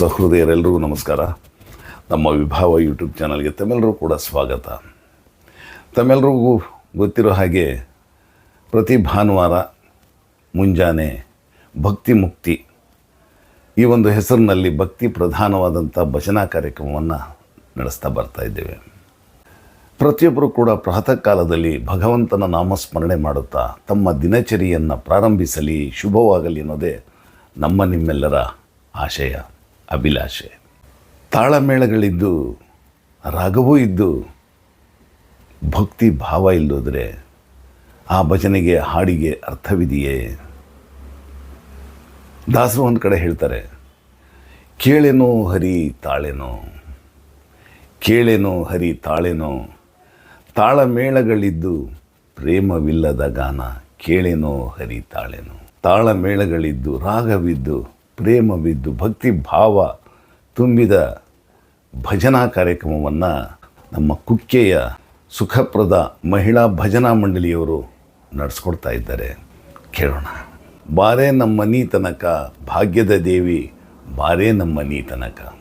ಸಹೃದಯರೆಲ್ಲರಿಗೂ ನಮಸ್ಕಾರ. ನಮ್ಮ ವಿಭಾವ ಯೂಟ್ಯೂಬ್ ಚಾನಲ್ಗೆ ತಮ್ಮೆಲ್ಲರೂ ಕೂಡ ಸ್ವಾಗತ. ತಮ್ಮೆಲ್ಲರಿಗೂ ಗೊತ್ತಿರೋ ಹಾಗೆ ಪ್ರತಿ ಭಾನುವಾರ ಮುಂಜಾನೆ ಭಕ್ತಿ ಮುಕ್ತಿ ಈ ಒಂದು ಹೆಸರಿನಲ್ಲಿ ಭಕ್ತಿ ಪ್ರಧಾನವಾದಂಥ ಭಜನಾ ಕಾರ್ಯಕ್ರಮವನ್ನು ನಡೆಸ್ತಾ ಬರ್ತಾ ಇದ್ದೇವೆ. ಪ್ರತಿಯೊಬ್ಬರು ಕೂಡ ಪ್ರಾತಃ ಕಾಲದಲ್ಲಿ ಭಗವಂತನ ನಾಮಸ್ಮರಣೆ ಮಾಡುತ್ತಾ ತಮ್ಮ ದಿನಚರಿಯನ್ನು ಪ್ರಾರಂಭಿಸಲಿ, ಶುಭವಾಗಲಿ ಅನ್ನೋದೇ ನಮ್ಮ ನಿಮ್ಮೆಲ್ಲರ ಆಶಯ. ಅಭಿಲಾಷೆ. ತಾಳಮೇಳಗಳಿದ್ದು, ರಾಗವೂ ಇದ್ದು, ಭಕ್ತಿ ಭಾವ ಇಲ್ಲೋದ್ರೆ ಆ ಭಜನೆಗೆ ಹಾಡಿಗೆ ಅರ್ಥವಿದೆಯೇ? ದಾಸರು ಒಂದು ಕಡೆ ಹೇಳ್ತಾರೆ, ಕೇಳೆನೋ ಹರಿ ತಾಳೆನೋ, ಕೇಳೆನೋ ಹರಿ ತಾಳೆನೋ, ತಾಳಮೇಳಗಳಿದ್ದು ಪ್ರೇಮವಿಲ್ಲದ ಗಾನ ಕೇಳೆನೋ ಹರಿ ತಾಳೆನೋ, ತಾಳಮೇಳಗಳಿದ್ದು ರಾಗವಿದ್ದು ಪ್ರೇಮವಿದ್ದು ಭಕ್ತಿ ಭಾವ ತುಂಬಿದ ಭಜನಾ ಕಾರ್ಯಕ್ರಮವನ್ನು ನಮ್ಮ ಕುಕ್ಕೆಯ ಸುಖಪ್ರದ ಮಹಿಳಾ ಭಜನಾ ಮಂಡಳಿಯವರು ನಡೆಸ್ಕೊಡ್ತಾ ಇದ್ದಾರೆ. ಕೇಳೋಣ. ಬಾರೇ ನಮ್ಮ ತನಕ, ಭಾಗ್ಯದ ದೇವಿ, ಬಾರೇ ನಮ್ಮ ತನಕ.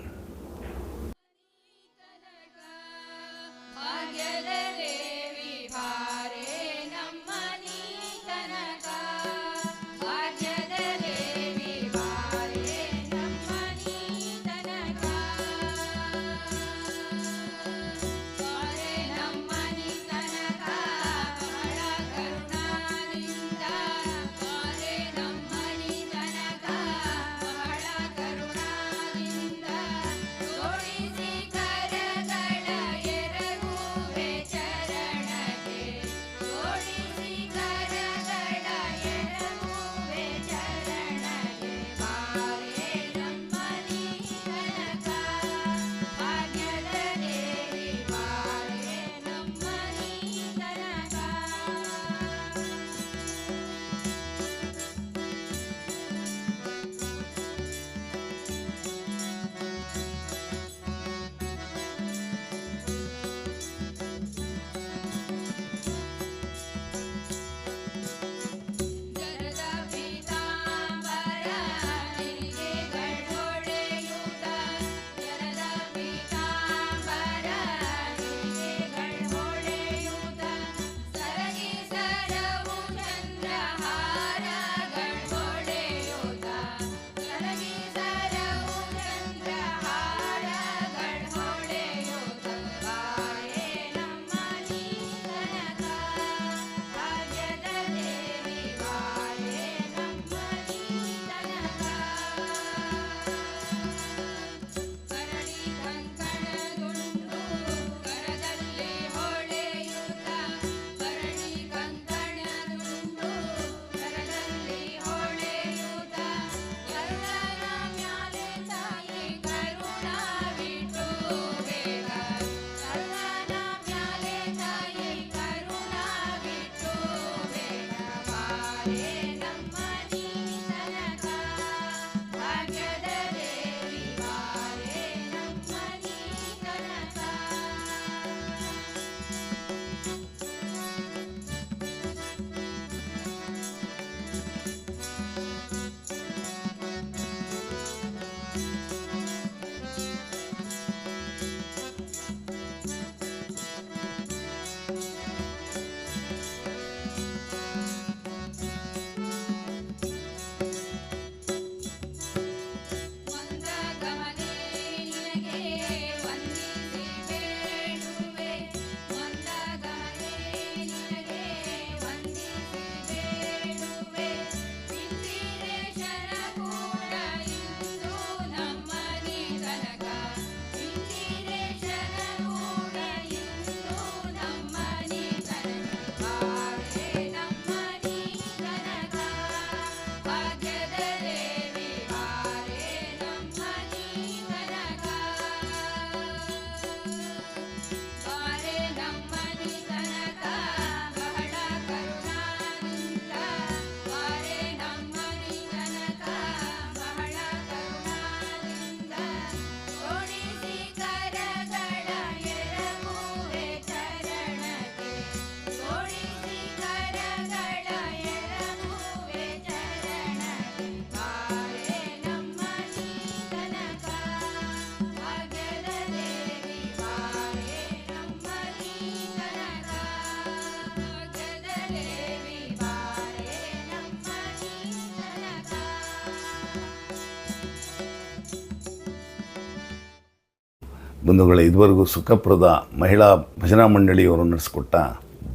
ಬಂಧುಗಳೇ, ಇದುವರೆಗೂ ಸುಖಪ್ರದ ಮಹಿಳಾ ಭಜನಾ ಮಂಡಳಿಯವರು ನಡೆಸಿಕೊಟ್ಟ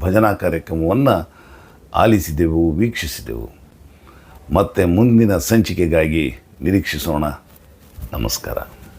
ಭಜನಾ ಕಾರ್ಯಕ್ರಮವನ್ನು ಆಲಿಸಿದೆವು, ವೀಕ್ಷಿಸಿದೆವು. ಮತ್ತು ಮುಂದಿನ ಸಂಚಿಕೆಗಾಗಿ ನಿರೀಕ್ಷಿಸೋಣ. ನಮಸ್ಕಾರ.